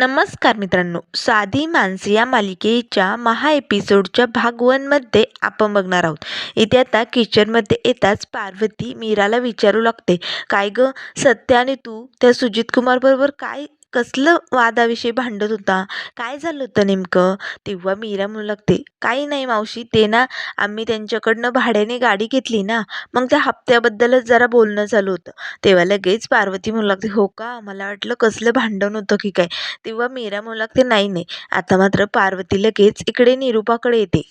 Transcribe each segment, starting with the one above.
नमस्कार मित्रांनो. साधी माणसे या मालिकेच्या महा एपिसोडच्या भाग वनमध्ये आपण बघणार आहोत. इथे आता किचनमध्ये येताच पार्वती मीराला विचारू लागते. काय गं? सत्य आणि तू त्या सुजित कुमारबरोबर काय कसलं वादाविषयी भांडत होता? काय झालं होतं नेमकं? तेव्हा मीरा म्हणू लागते काही नाही मावशी ते ना आम्ही त्यांच्याकडनं भाड्याने गाडी घेतली ना मग त्या हप्त्याबद्दलच जरा बोलणं चालू होतं. तेव्हा लगेच पार्वती म्हणू लागते हो का? मला वाटलं कसलं भांडण होतं की काय? तेव्हा मीरा म्हणू लागते नाही नाही. आता मात्र पार्वती लगेच इकडे निरूपाकडे येते.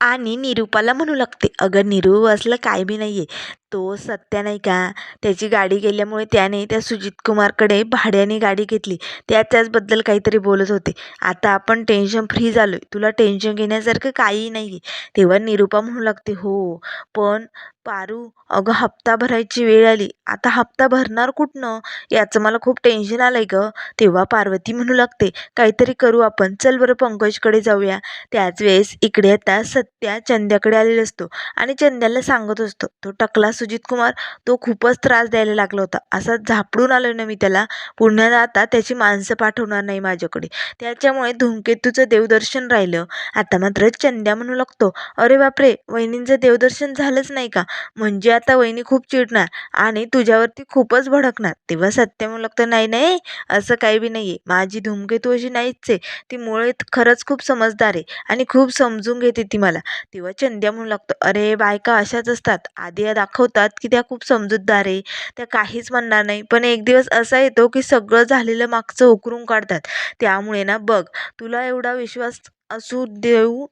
आणि निरूपाला म्हणू लागते अगं निरू असलं काय बी नाही आहे तो सत्या नाही का? त्याची गाडी गेल्यामुळे त्याने त्या सुजित कुमारकडे भाड्याने गाडी घेतली. त्या त्याचबद्दल काहीतरी बोलत होते. आता आपण टेन्शन फ्री झालो आहे तुला टेन्शन घेण्यासारखं काहीही नाही आहे तेव्हा निरूपा म्हणू लागते हो पण पारू अगं हप्ता भरायची वेळ आली. आता हप्ता भरणार कुठनं? याचं मला खूप टेन्शन आलं आहे गं. तेव्हा पार्वती म्हणू लागते काहीतरी करू आपण. चल बरं पंकजकडे जाऊया. त्याच वेळेस इकडे आता सत्या चंद्याकडे आलेला असतो आणि चंद्याला सांगत असतो. तो टकला सुजित कुमार तो खूपच त्रास द्यायला लागला होता. असा झापडून आलो ना मी त्याला पुण्यात आता त्याची माणसं पाठवणार नाही माझ्याकडे. त्याच्यामुळे धूमकेतूचं देवदर्शन राहिलं. आता मात्र चंद्या म्हणू लागतो अरे बापरे वहिनींचं देवदर्शन झालंच नाही का? म्हणजे आता वहिनी खूप चिडणार आणि तुझ्यावरती खूपच भडकणार. तेव्हा सत्य म्हणू लागतं नाही नाही असं काही बी नाही आहे माझी धूमकेतू अशी नाहीच आहे. ती मुळे खरंच खूप समजदार आहे आणि खूप समजून घेते ती मला. तेव्हा चंद्या म्हणू लागतो अरे बायका अशाच असतात. आधी दाखव होतात की त्या खूप समजूतदार आहे त्या काहीच म्हणणार नाही. पण एक दिवस असा येतो की सगळं झालेलं मागचं उकरून काढतात. त्यामुळे ना बघ तुला एवढा विश्वास असू देऊ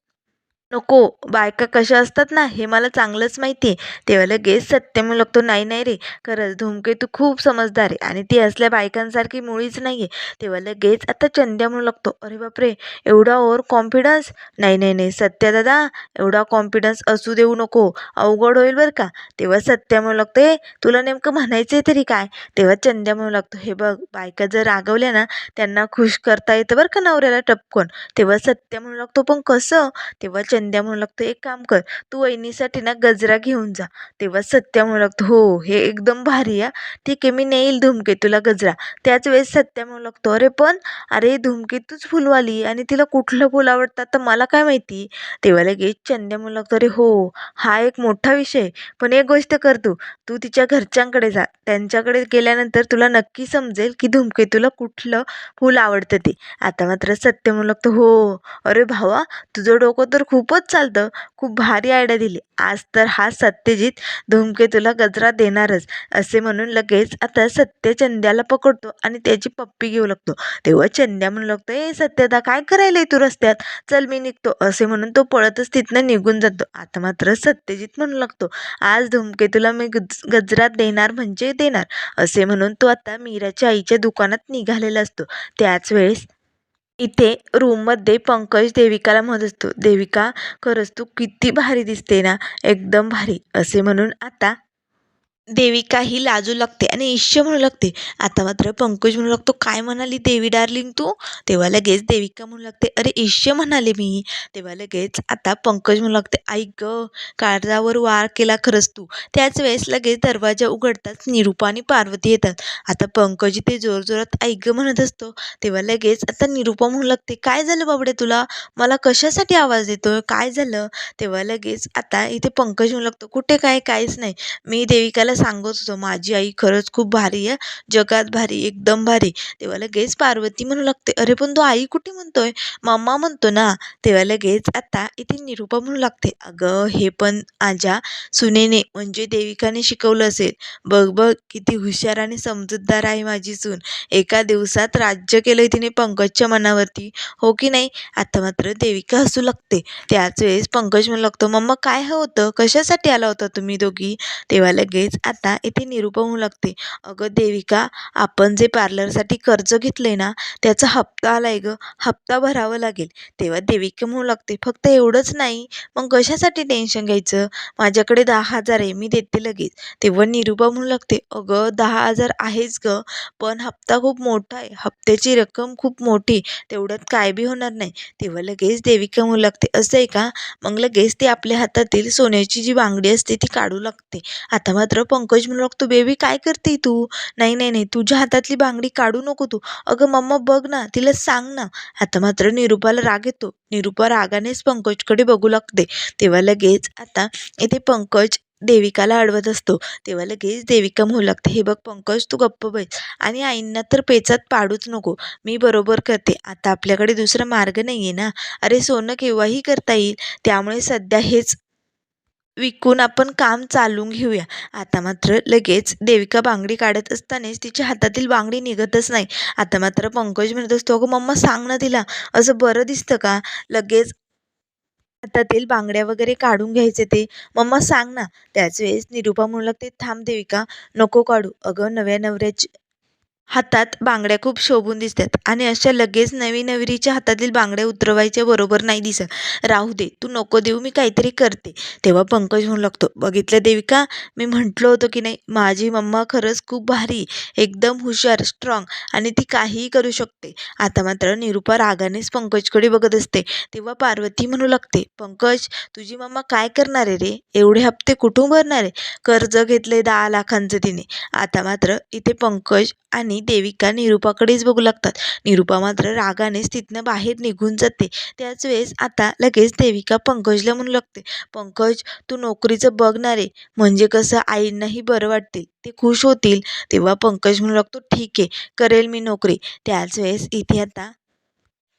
नको बायका कशा असतात ना हे मला चांगलंच माहिती आहे तेव्हा लगेच सत्य म्हणू लागतो नाही नाही रे खरंच धूमकेतू खूप समजदार आहे आणि ती असल्या बायकांसारखी मुळीच नाही आहे तेव्हा लगेच आता चंद्या म्हणू लागतो. अरे बापरे एवढा ओवर कॉन्फिडन्स? नाही नाही नाही सत्या दादा एवढा कॉन्फिडन्स असू देऊ नको अवघड होईल बरं का. तेव्हा सत्या म्हणू लागतो ए तुला नेमकं म्हणायचं आहे तरी काय? तेव्हा चंद्या म्हणू लागतो हे बघ बायका जर रागवल्या ना त्यांना खुश करता येतं बरं का नवऱ्याला टपकून. तेव्हा सत्या म्हणू लागतो पण कसं? तेव्हा चंद्या म्हणू लागतो. एक काम कर तू वहिनीसाठी ना गजरा घेऊन जा. तेव्हा सत्या म्हणू लागतो. हो हे एकदम भारी आहे ठीक आहे मी नेईल धूमकेतूला गजरा. त्याच वेळेस सत्या म्हणू लागतो. अरे पण अरे धूमकेतूच फुलवाली आणि तिला कुठलं फुल आवडतात तर मला काय माहिती? तेव्हा लगेच चंद्या म्हणू लागतो. अरे हो हा एक मोठा विषय. पण एक गोष्ट कर तू तू तिच्या घरच्यांकडे जा. त्यांच्याकडे गेल्यानंतर तुला नक्की समजेल की धूमकेतूला कुठलं फूल आवडतं ते. आता मात्र सत्य म्हणू लागतो. हो अरे भावा तुझं डोकं तर खूप खूपच चालतं. खूप भारी आयडिया दिली. आज तर हा सत्यजित धूमकेतूला गजरा देणारच असे म्हणून लगेच आता सत्य चंद्याला पकडतो आणि त्याची पप्पी घेऊ लागतो. तेव्हा चंद्या म्हणू लागतो ए सत्यदा काय करायला तू रस्त्यात? चल मी निघतो. असे म्हणून तो पळतच तिथनं निघून जातो. आता मात्र सत्यजित म्हणू लागतो आज धूमकेतूला मी गज गजरा देणार म्हणजे देणार. असे म्हणून तो आता मीराच्या आईच्या दुकानात निघालेला असतो. त्याच वेळेस इथे रूममध्ये पंकज देविकाला म्हणत असतो देविका खरंच तू किती भारी दिसते ना एकदम भारी. असे म्हणून आता देविका ही लाजू लागते आणि इश्य म्हणू लागते. आता मात्र पंकज म्हणू लागतो काय म्हणाली देवी डार्लिंग तू? तेव्हा लगेच देविका म्हणू लागते अरे इश्य म्हणाले मी. तेव्हा लगेच आता पंकज म्हणू लागते ऐक ग काळजावर वार केला खरंच तू. त्याच वेळेस लगेच दरवाजा उघडताच निरूपा आणि पार्वती येतात. आता पंकज इथे जोरजोरात ऐक ग म्हणत असतो. तेव्हा लगेच आता निरूपा म्हणू लागते काय झालं बाबडे तुला? मला कशासाठी आवाज देतोय? काय झालं? तेव्हा लगेच आता इथे पंकज म्हणू लागतो कुठे काय? काहीच नाही. मी देविकाला सांगत होतो माझी आई खरंच खूप भारी आहे जगात भारी एकदम भारी. तेव्हा लगेच पार्वती म्हणू लागते अरे पण तो आई कुठे म्हणतोय? मम्मा म्हणतो ना. तेव्हा लगेच आता इथे निरूपा म्हणू लागते अगं हे पण आजा सुनेने म्हणजे देविकाने शिकवलं असेल. बघ बघ किती हुशार आणि समजूतदार आहे माझी सून. एका दिवसात राज्य केलं तिने पंकजच्या मनावरती. हो की नाही? आता मात्र देविका हसू लागते. त्याच वेळेस पंकज म्हणू लागतो मम्मा काय होतं? कशासाठी आला होता तुम्ही दोघी? तेव्हा लगेच आता इथे निरूपा होऊ लागते अगं देविका आपण जे पार्लरसाठी कर्ज घेतलं आहे ना त्याचा हप्ता आला आहे गं हप्ता भरावा लागेल. तेव्हा देविका म्हणू लागते फक्त एवढंच नाही मग कशासाठी टेन्शन घ्यायचं? माझ्याकडे दहा हजार आहे मी देते लगेच. तेव्हा निरूपा म्हणू लागते अगं दहा हजार आहेच गं पण हप्ता खूप मोठा आहे हप्त्याची रक्कम खूप मोठी तेवढ्यात काय बी होणार नाही. तेव्हा लगेच देविका म्हणू लागते असं आहे का? मग लगेच ती आपल्या हातातील सोन्याची जी बांगडी असते ती काढू लागते. आता मात्र पंकज म्हणू लागतो बेबी काय करते तू? नाही नाही नाही तुझ्या हातातली बांगडी काढू नको तू. अगं मम्मा बघ ना तिला सांग ना. आता मात्र निरुपाला राग येतो. निरुपा रागानेच पंकजकडे बघू लागते. तेव्हा लगेच आता इथे पंकज देविकाला अडवत असतो. तेव्हा लगेच देविका म्हणू लागते हे बघ पंकज तू गप्प बैस. आणि आईंना तर पेचात पाडूच नको. मी बरोबर करते. आता आपल्याकडे दुसरा मार्ग नाही आहे ना. अरे सोनं केव्हाही करता येईल. त्यामुळे सध्या हेच विकून आपण काम चालवून घेऊया. आता मात्र लगेच देविका बांगडी काढत असतानाच तिच्या हातातील बांगडी निघतच नाही. आता मात्र पंकज म्हणत असतो अगं मम्मा सांग ना तिला. असं बरं दिसतं का? लगेच हातातील बांगड्या वगैरे काढून घ्यायचे ते. मम्मा सांग ना. त्याच वेळेस निरुपा म्हणू लागते थांब देविका नको काढू. अगं नव्या नवऱ्याची हातात बांगड्या खूप शोभून दिसतात. आणि अशा लगेच नवी नवरीच्या हातातील बांगड्या उतरवायच्या बरोबर नाही दिसत. राहू दे तू नको देऊ मी काहीतरी करते. तेव्हा पंकज म्हणू लागतो बघितलं देविका मी म्हटलं होतं की नाही माझी मम्मा खरंच खूप भारी एकदम हुशार स्ट्रॉंग आणि ती काहीही करू शकते. आता मात्र निरुपा रागानेच पंकजकडे बघत असते. तेव्हा पार्वती म्हणू लागते पंकज तुझी मम्मा काय करणार आहे रे? एवढे हप्ते कुठून भरणार आहे? कर्ज घेतले दहा लाखांचं तिने. आता मात्र इथे पंकज आणि देविका निरुपाकडेच बघू लागतात. निरुपा मात्र रागानेच तिथनं बाहेर निघून जाते. त्याच वेळेस आता लगेच देविका पंकजला म्हणू लागते. पंकज तू नोकरीचं बघणार आहे म्हणजे कसं आईंनाही बरं वाटतील ते खुश होतील. तेव्हा पंकज म्हणू लागतो ठीक आहे करेल मी नोकरी. त्याच वेळेस इथे आता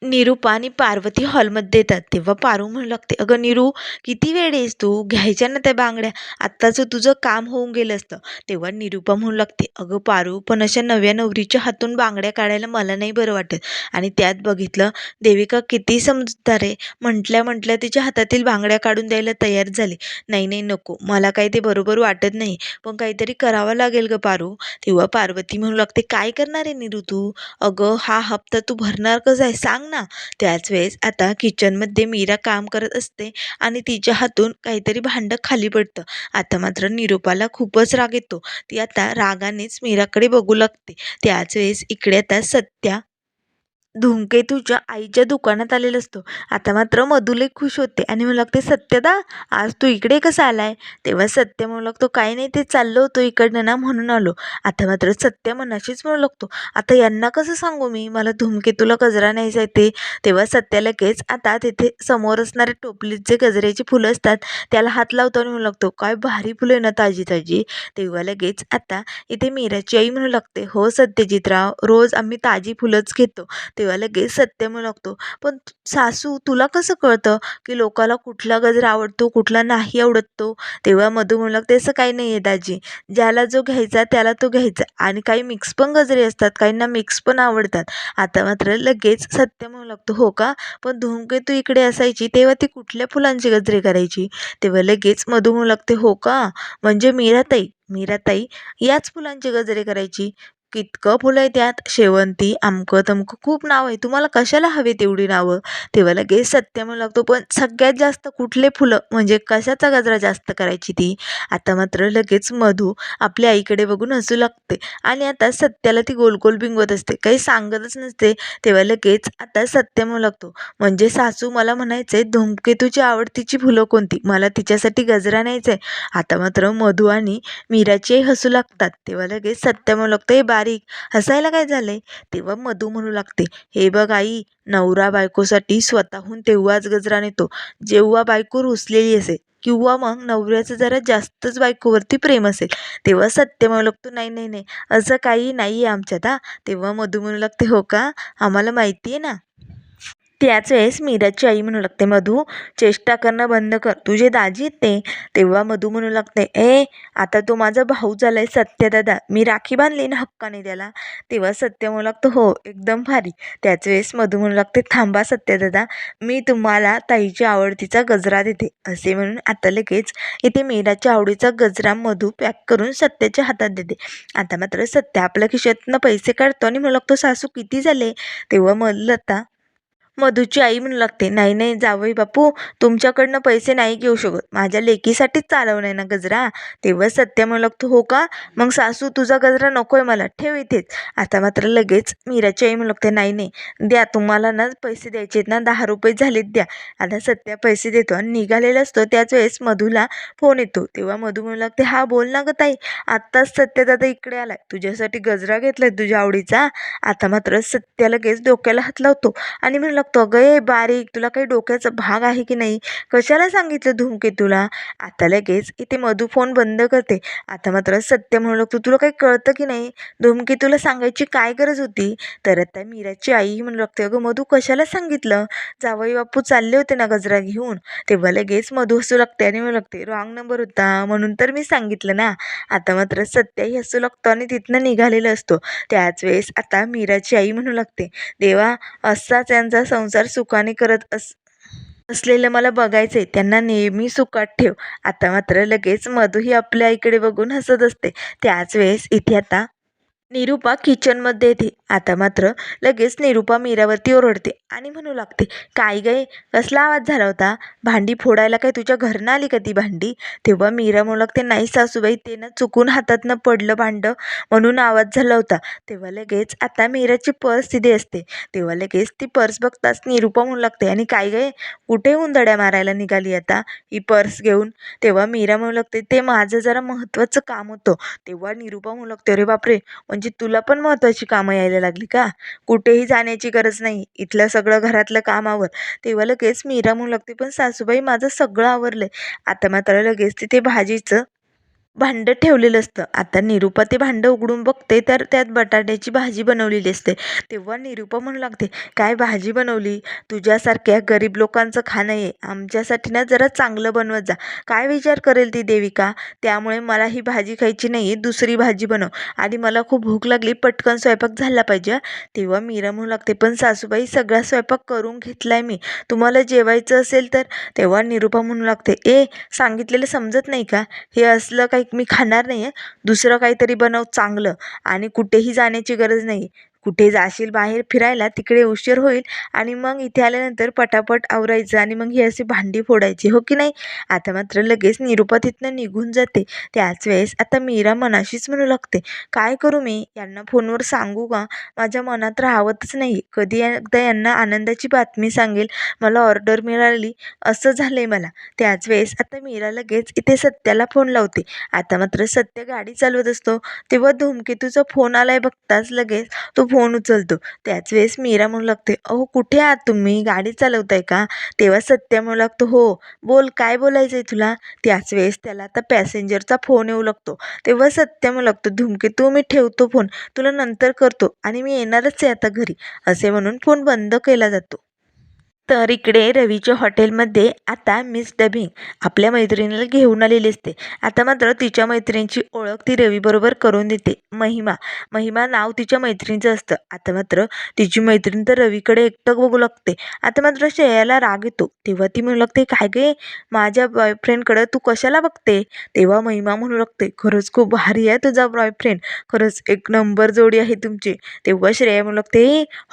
निरुपा आणि पार्वती हॉलमध्ये येतात. तेव्हा पारू म्हणू लागते अगं निरू किती वेळ आहेस तू? घ्यायच्या ना त्या बांगड्या. आत्ताचं तुझं काम होऊन गेलं असतं. तेव्हा निरुपा म्हणू लागते अगं पारू पण अशा नव्या नवरीच्या हातून बांगड्या काढायला मला नाही बरं वाटत. आणि त्यात बघितलं देविका किती समजदार आहे. म्हटल्या म्हटल्या तिच्या हातातील बांगड्या काढून द्यायला तयार झाली. नाही नाही नको. मला काही ते बरोबर वाटत नाही. पण काहीतरी करावं लागेल गं पारू. तेव्हा पार्वती म्हणू लागते काय करणार आहे निरू तू? अगं हा हप्ता तू भरणार कसं आहे? सांग ना. त्याच वेळेस आता किचनमध्ये मीरा काम करत असते आणि तिच्या हातून काहीतरी भांडं खाली पडतं. आता मात्र निरूपाला खूपच राग येतो. ती आता रागानेच मीराकडे बघू लागते. त्याच वेळेस इकडे आता सत्या धूमकेतूच्या आईच्या दुकानात आलेला असतो. आता मात्र मधुले खुश होते आणि म्हणू लागते सत्यदा आज तू इकडे कसा आलाय? तेव्हा सत्य म्हणू लागतो काय नाही ते चाललो होतो इकडनं ना म्हणून आलो. आता मात्र सत्य मनाशीच म्हणू लागतो आता यांना कसं सांगू मी? मला धूमकेतूला गजरा न्यायचा आहे तेव्हा सत्या लगेच आता तिथे समोर असणारे टोपलीत जे गजऱ्याची फुलं असतात त्याला हात लावतो आणि म्हणू लागतो काय भारी फुलं आहे ना ताजी ताजी. तेव्हा लगेच आता इथे मीराची आई म्हणू लागते हो सत्यजितराव रोज आम्ही ताजी फुलंच घेतो. तेव्हा लगेच सत्य म्हणू लागतो पण सासू तुला कसं कळतं की लोकाला कुठला गजरा आवडतो कुठला नाही आवडतो? तेव्हा मधू म्हणू लागते असं काही नाही आहे दाजी. ज्याला जो घ्यायचा त्याला तो घ्यायचा. आणि काही मिक्स पण गजरे असतात काहींना मिक्स पण आवडतात. आता मात्र लगेच सत्य म्हणू लागतो हो का? पण धूमकेतू इकडे असायची तेव्हा ती कुठल्या फुलांची गजरे करायची? तेव्हा लगेच मधू म्हणू लागते हो का? म्हणजे मीराताई मीराताई याच फुलांची गजरे करायची. कितकं फुलं आहे त्यात? शेवंती अमकं तमकं खूप नावं आहे. तुम्हाला कशाला हवे तेवढी नावं? तेव्हा लगेच सत्य म्हणू लागतो पण सगळ्यात जास्त कुठले फुलं म्हणजे कशाचा गजरा जास्त करायची ती? आता मात्र लगेच मधू आपल्या आईकडे बघून हसू लागते. आणि आता सत्याला ती गोल गोल बिंगवत असते. काही सांगतच नसते. तेव्हा लगेच आता सत्य म्हणू लागतो. म्हणजे सासू मला म्हणायचंय धूमकेतूची आवडतीची फुलं कोणती? मला तिच्यासाठी गजरा न्यायचा आहे आता मात्र मधू आणि मीराची हसू लागतात. तेव्हा लगेच सत्य म्हणू लागतं हे बारीक. हसायला काय झालंय? तेव्हा मधू म्हणू लागते हे बघ आई नवरा बायकोसाठी स्वतःहून तेव्हाच गजरा नेतो. जेव्हा बायको रुसलेली असेल किंवा मग नवऱ्याचं जरा जास्तच बायकोवरती प्रेम असेल तेव्हा सत्य म्हणू लागतो नाही नाही नाही असं काही नाही आहे आमच्यात हा. तेव्हा मधू म्हणू लागते हो का? आम्हाला माहिती आहे ना. त्याच वेळेस मीराची आई म्हणू लागते मधू चेष्टा करणं बंद कर. तुझे दाजी आहेत ते तेव्हा मधू म्हणू लागते ए आता तो माझा भाऊ झाला सत्य दादा. मी राखी बांधली ना हक्काने त्याला. तेव्हा सत्य म्हणू लागतो हो एकदम भारी. त्याच वेळेस मधू म्हणू लागते थांबा सत्य दादा. मी तुम्हाला ताईच्या आवडतीचा गजरा देते. असे म्हणून आता लगेच इथे मीराच्या आवडीचा गजरा मधू पॅक करून सत्याच्या हातात देते. आता मात्र सत्य आपल्या खिशातनं पैसे काढतो आणि म्हणू लागतो सासू किती झाले? तेव्हा मग लता मधूची आई म्हणू लागते नाही नाही जावई बापू तुमच्याकडनं पैसे नाही घेऊ शकत. माझ्या लेकीसाठीच चालवलाय ना गजरा. तेव्हा सत्या म्हणू लागतो हो का? मग सासू तुझा गजरा नकोय मला. ठेव इथेच. आता मात्र लगेच मीराची आई म्हणू लागते नाही नाही द्या तुम्हाला ना पैसे द्यायचे आहेत ना दहा रुपये झालेत द्या. आता सत्या पैसे देतो आणि निघालेला असतो. त्याच वेळेस मधूला फोन येतो. तेव्हा मधू म्हणू लागते हा बोल ना ग ताई. आत्ताच सत्या दादा इकडे आलाय. तुझ्यासाठी गजरा घेतलाय तुझ्या आवडीचा. आता मात्र सत्या लगेच डोक्याला हात लावतो आणि म्हणू लागतो अगं ए बारीक तुला काही डोक्याचा भाग आहे की नाही? कशाला सांगितलं धूमकेतूला? आता लगेच इथे मधू फोन बंद करते. आता मात्र सत्य म्हणू लागतो. तुला काही कळतं की नाही? धूमकेतूला सांगायची काय गरज होती? तर आता मीराची आई म्हणू लागते अगं मधू कशाला सांगितलं? जावई बापू चालले होते ना गजरा घेऊन. तेव्हा लगेच मधू हसू लागते आणि म्हणू लागते रॉंग नंबर होता म्हणून तर मी सांगितलं ना. आता मात्र सत्याही हसू लागतो आणि तिथनं निघालेलं असतो. त्याच वेळेस आता मीराची आई म्हणू लागते देवा असाच यांचा संसार सुखाने करत अस असलेलं मला बघायचंय. त्यांना नेहमी सुखात ठेव. आता मात्र लगेच मधूही आपल्या इकडे बघून हसत असते. त्याच वेळेस इथे आता निरूपा किचनमध्ये येते. आता मात्र लगेच निरूपा मीरावरती ओरडते आणि म्हणू लागते काय गे कसला आवाज झाला होता? भांडी फोडायला काय तुझ्या घरनं आली का ती भांडी? तेव्हा मीरा म्हणू लागते नाही सासूबाई ते ना चुकून हातातनं पडलं भांडं म्हणून आवाज झाला होता. तेव्हा लगेच आता मीराची पर्स तिथे असते. तेव्हा लगेच ती पर्स बघताच निरूपा म्हणू लागते आणि काय गे कुठे उंदड्या मारायला निघाली आता ही पर्स घेऊन? तेव्हा मीरा म्हणू लागते ते माझं जरा महत्त्वाचं काम होतं. तेव्हा निरूपा म्हणू लागते अरे बापरे! म्हणजे तुला पण महत्त्वाची कामं यायला लागली का? कुठेही जाण्याची गरज नाही. इथलं सगळं घरातलं काम आवर तेव्हा लगेच मीरा म्हणू लागते पण सासूबाई माझं सगळं आवरलं आहे आता मात्र लगेच तिथे भाजीचं भांडं ठेवलेलं असतं. आता निरूपा ते भांडं उघडून बघते तर त्यात बटाट्याची भाजी बनवलेली असते. तेव्हा निरूपा म्हणू लागते काय भाजी बनवली? तुझ्यासारख्या गरीब लोकांचं खाणं आहे आमच्यासाठी ना जरा चांगलं बनवत जा. काय विचार करेल ती देविका? त्यामुळे मला ही भाजी खायची नाही आहे दुसरी भाजी बनव. आणि मला खूप भूक लागली पटकन स्वयंपाक झाला पाहिजे तेव्हा मीरा म्हणू लागते पण सासूबाई सगळा स्वयंपाक करून घेतलाय मी. तुम्हाला जेवायचं असेल तर तेव्हा निरूपा म्हणू लागते ए सांगितलेलं समजत नाही का? हे असलं काही मी खाणार नाही आहे दुसरं काहीतरी बनव चांगलं. आणि कुठेही जाण्याची गरज नाही. कुठे जाशील बाहेर फिरायला तिकडे उशीर होईल आणि मग इथे आल्यानंतर पटापट आवरायचं आणि मग ही अशी भांडी फोडायची हो की नाही? आता मात्र लगेच निरुपा तिथनं निघून जाते. त्याच वेळेस आता मीरा मनाशीच म्हणू लागते काय करू मी? यांना फोनवर सांगू का? माझ्या मनात राहावतच नाही. कधी एकदा यांना आनंदाची बातमी सांगेल मला ऑर्डर मिळाली असं झालं आहे मला. त्याच वेळेस आता मीरा लगेच इथे सत्याला फोन लावते. आता मात्र सत्य गाडी चालवत असतो. तेव्हा धूमकेतूचा फोन आलाय बघताच लगेच तो फोन उचलतो. त्याच वेळेस मीरा म्हणू लागते अहो कुठे आहात तुम्ही? गाडी चालवताय का? तेव्हा सत्या म्हणू लागतो हो बोल काय बोलायचं आहे तुला? त्याच वेळेस त्याला आता पॅसेंजरचा फोन येऊ लागतो. तेव्हा सत्या म्हणू लागतो धूमकेतू मी ठेवतो फोन. तुला नंतर करतो आणि मी येणारच आहे आता घरी. असे म्हणून फोन बंद केला जातो. तर इकडे रवीच्या हॉटेलमध्ये आता मिस डबिंग आपल्या मैत्रिणीला घेऊन आलेली असते. आता मात्र तिच्या मैत्रिणीची ओळख ती रवीबरोबर करून देते. महिमा महिमा नाव तिच्या मैत्रिणीचं असतं. आता मात्र तिची मैत्रीण तर रवीकडे एकटक बघू लागते. आता मात्र श्रेयाला राग येतो. तेव्हा ती म्हणू लागते काय गे माझ्या बॉयफ्रेंडकडं तू कशाला बघते? तेव्हा महिमा म्हणू लागते खरंच खूप भारी आहे तुझा बॉयफ्रेंड खरंच एक नंबर जोडी आहे तुमची. तेव्हा श्रेया म्हणू लागते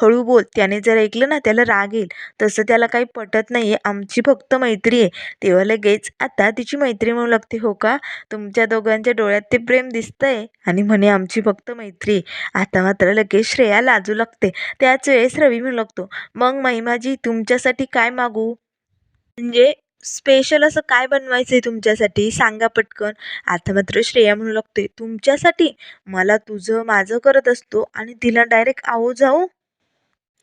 हळू बोल. त्याने जर ऐकलं ना त्याला राग येईल. तसं त्याला काही पटत नाही आहे आमची फक्त मैत्री आहे. तेव्हा लगेच आता तिची मैत्री म्हणू लागते हो का? तुमच्या दोघांच्या डोळ्यात ते प्रेम दिसतंय. आणि म्हणे आमची फक्त मैत्री आता मात्र लगेच श्रेया लाजू लागते. त्याच वेळेस रवी म्हणू लागतो मग महिमाजी तुमच्यासाठी काय मागू? म्हणजे स्पेशल असं काय बनवायचं आहे तुमच्यासाठी? सांगा पटकन. आता मात्र श्रेया म्हणू लागते तुमच्यासाठी? मला तुझं माझं करत असतो आणि तिला डायरेक्ट आहो जाऊ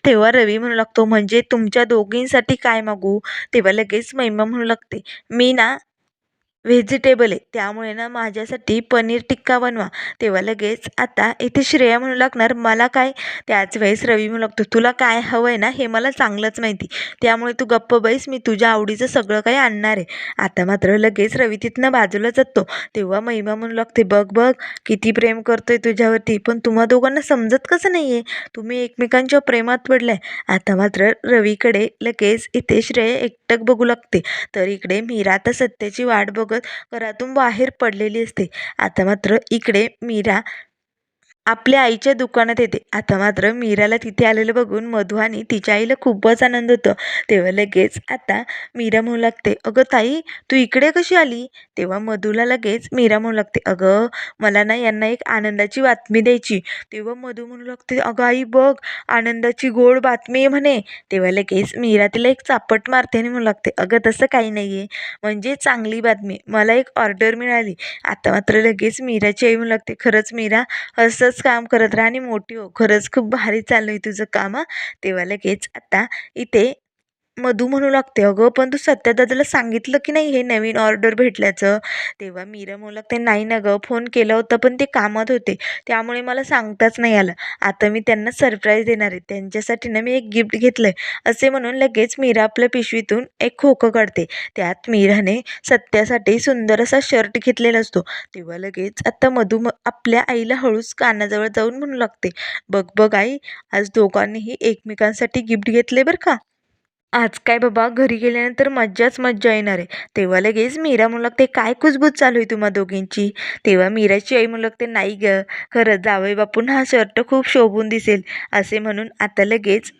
तेव्हा रवी म्हणू लागतो म्हणजे तुमच्या दोघींसाठी काय मागू? तेव्हा लगेच महिमा म्हणू लागते मी ना व्हेजिटेबल आहे. त्यामुळे ना माझ्यासाठी पनीर टिक्का बनवा. तेव्हा लगेच आता इथे श्रेया म्हणू लागणार मला काय? त्याच वेळेस रवी म्हणू लागतो तुला काय हवं आहे ना हे मला चांगलंच माहिती. त्यामुळे तू गप्प बैस मी तुझ्या आवडीचं सगळं काही आणणार आहे. आता मात्र लगेच रवी तिथनं बाजूला जातो. तेव्हा महिमा म्हणू लागते बघ बघ किती प्रेम करतोय तुझ्यावरती पण तुम्हा दोघांना समजत कसं नाही आहे तुम्ही एकमेकांच्या प्रेमात पडलाय. आता मात्र रवीकडे लगेच इथे श्रेय एकटक बघू लागते. तर इकडे मीरा आता सत्याची वाट बघत घरातून बाहेर पडलेली असते. आता मात्र इकडे मीरा आपल्या आईच्या दुकानात येते. आता मात्र मीराला तिथे आलेलं बघून मधू आणि तिच्या आईला खूपच आनंद होतो. तेव्हा लगेच आता मीरा म्हणू लागते अगं ताई तू इकडे कशी आली? तेव्हा मधूला लगेच मीरा म्हणू लागते अगं मला ना यांना एक आनंदाची बातमी द्यायची. तेव्हा मधू म्हणू लागते अगं आई बघ आनंदाची गोड बातमी आहे म्हणे. तेव्हा लगेच मीरा तिला एक चापट मारते आणि म्हणू लागते अगं तसं काही नाही आहे म्हणजे चांगली बातमी. मला एक ऑर्डर मिळाली. आता मात्र लगेच मीराची आई म्हणू लागते खरंच मीरा असंच काम करत राहा आणि मोठी हो. खरंच खूप भारी चालू आहे तुझं काम हां. तेव्हा लगेच आता इथे मधू म्हणू लागते अगं पण तू सत्यदादाला सांगितलं की नाही हे नवीन ऑर्डर भेटल्याचं? तेव्हा मीरा म्हणू लागते नाही ना गं फोन केला होता पण ते कामात होते त्यामुळे मला सांगताच नाही आलं. आता मी त्यांना सरप्राईज देणार आहे त्यांच्यासाठी ना मी एक गिफ्ट घेतलं आहे असे म्हणून लगेच मीरा आपल्या पिशवीतून एक खोकं काढते. त्यात मीराने सत्यासाठी सुंदर असा शर्ट घेतलेला असतो. तेव्हा लगेच आता मधू म आपल्या आईला हळूच कानाजवळ जाऊन म्हणू लागते बघ बघ आई आज दोघांनीही एकमेकांसाठी गिफ्ट घेतले बरं का? आज काय बाबा? घरी गेल्यानंतर मज्जाच मज्जा येणार आहे. तेव्हा लगेच मीरा म्हणू लागते काय कुजबूज चालू आहे तुम्हा दोघींची? तेव्हा मीराची आई म्हणू लागते नाही ग. खरंच जावई बापून हा शर्ट खूप शोभून दिसेल. असे म्हणून आता लगेच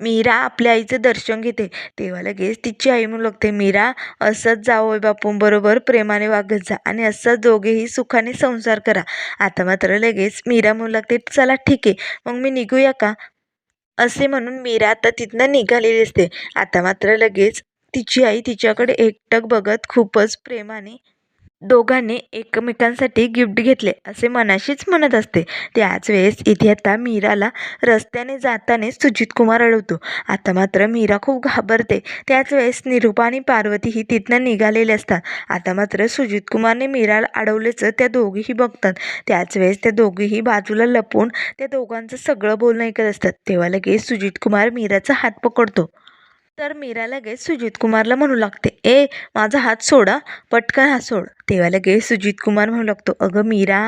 मीरा आपल्या आईचं दर्शन घेते. तेव्हा लगेच तिची आई म्हणू लागते मीरा असंच जावई बापूंबरोबर प्रेमाने वागत जा आणि असंच दोघेही सुखाने संसार करा. आता मात्र लगेच मीरा म्हणू लागते चला ठीक आहे. मग मी निघूया का? असे म्हणून मीरा आता तिथनं निघालेली असते. आता मात्र लगेच तिची आई तिच्याकडे एकटक बघत खूपच प्रेमाने दोघांनी एकमेकांसाठी गिफ्ट घेतले असे मनाशीच म्हणत असते. त्याच वेळेस इथे आता मीराला रस्त्याने जाताना सुजित कुमार अडवतो. आता मात्र मीरा खूप घाबरते. त्याच वेळेस निरूपा आणि पार्वती ही तिथनं निघालेले असतात. आता मात्र सुजित कुमारने मीराला अडवल्याचं त्या दोघीही बघतात. त्याच वेळेस त्या दोघीही बाजूला लपून त्या दोघांचं सगळं बोलणं ऐकत असतात. तेव्हा लगेच सुजित कुमार मीराचा हात पकडतो. तर मीरा लगेच सुजित कुमारला म्हणू लागते ए माझा हात सोडा पटकन हात सोड. तेव्हा लगेच सुजित कुमार म्हणू लागतो अगं मीरा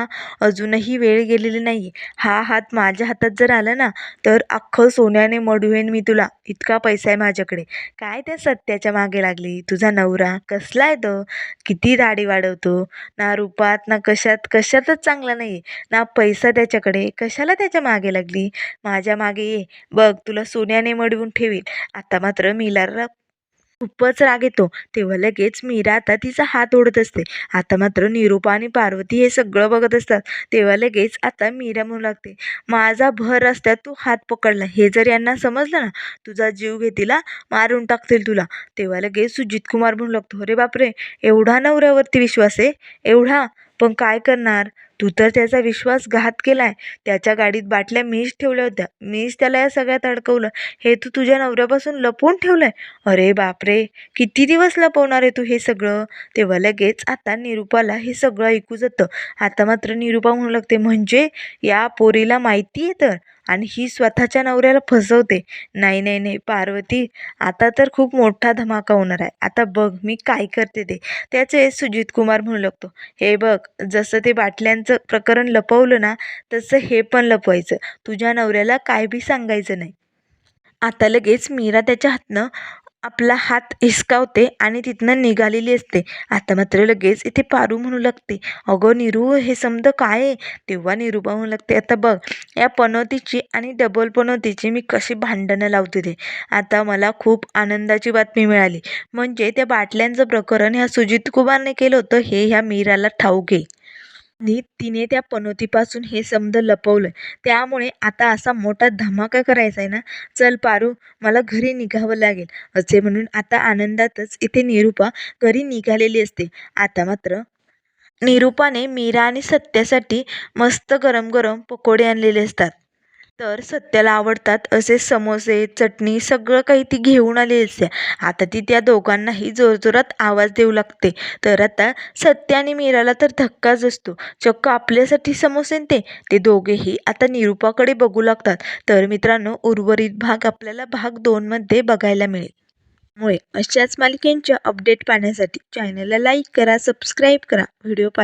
अजूनही वेळ गेलेली नाही हा हात माझ्या हातात जर आला ना तर अख्खं सोन्याने मडवेन मी तुला. इतका पैसा आहे माझ्याकडे. काय त्या सत्याच्या मागे लागली? तुझा नवरा कसला आहे तो? किती दाढी वाढवतो? ना रूपात ना कशात? कशातच चांगला नाही ना पैसा त्याच्याकडे. कशाला त्याच्यामागे लागली? माझ्या मागे ये. बघ तुला सोन्याने मडवून ठेवील आता मात्र मीराला खूपच राग येतो. तेव्हा लगेच मीरा आता तिचा हात ओढत असते. आता मात्र निरूपा आणि पार्वती हे सगळं बघत असतात. तेव्हा लगेच आता मीरा म्हणू लागते माझा भर रस्त्यात तू हात पकडला. हे जर यांना समजलं ना तुझा जीव घेतील मारून टाकतील तुला. तेव्हा लगेच सुजित कुमार म्हणू लागतो अरे बापरे एवढा नवऱ्यावरती विश्वास आहे? एवढा? पण काय करणार? तू तर त्याचा विश्वासघात केलाय. त्याच्या गाडीत बाटल्या मीच ठेवल्या होत्या. मीच त्याला या सगळ्यात अडकवलं. हे तू तुझ्या नवऱ्यापासून लपवून ठेवलंय? अरे बापरे! किती दिवस लपवणार आहे तू हे सगळं? तेव्हा लगेच आता निरूपाला हे सगळं ऐकू जातं. आता मात्र निरूपा म्हणू लागते म्हणजे या पोरीला माहिती आहे तर? आणि ही स्वतःच्या नवऱ्याला फसवते. नाही नाही नाही पार्वती आता तर खूप मोठा धमाका होणार आहे. आता बघ मी काय करते ते. त्याचे सुजित कुमार म्हणू लागतो. हे बघ जसं ते बाटल्यांचं प्रकरण लपवलं ना तसं हे पण लपवायचं. तुझ्या नवऱ्याला काय बी सांगायचं नाही. आता लगेच मीरा त्याच्या हातनं आपला हात हिसकावते आणि तिथनं निघालेली असते. आता मात्र लगेच इथे पारू म्हणू लागते. अगं निरू हे समज काय आहे? तेव्हा निरूपा म्हणू लागते आता बघ या पनोतीची आणि डबल पनोतीची मी कशी भांडणं लावते ते. आता मला खूप आनंदाची बातमी मिळाली. म्हणजे त्या बाटल्यांचं प्रकरण ह्या सुजित कुमारने केलं होतं हे ह्या मीराला ठाऊक आहे. आणि तिने त्या पनोतीपासून हे समद लपवलं. त्यामुळे आता असा मोठा धमाका करायचा आहे ना? चल पारू मला घरी निघावं लागेल असे म्हणून आता आनंदातच इथे निरूपा घरी निघालेली असते. आता मात्र निरूपाने मीरा आणि सत्यासाठी मस्त गरम गरम पकोडे आणलेले असतात. तर सत्याला आवडतात असे समोसे चटणी सगळं काही ती घेऊन आलेली असते. आता ती त्या दोघांनाही जोरजोरात आवाज देऊ लागते. तर आता सत्य आणि मीराला तर धक्काच असतो. चक्क आपल्यासाठी समोसे ते. ते दोघेही आता निरूपाकडे बघू लागतात. तर मित्रांनो उर्वरित भाग आपल्याला भाग दोनमध्ये बघायला मिळेल. मुळे अशाच मालिकेंच्या अपडेट पाहण्यासाठी चॅनलला लाईक करा सबस्क्राईब करा. व्हिडिओ पाहिला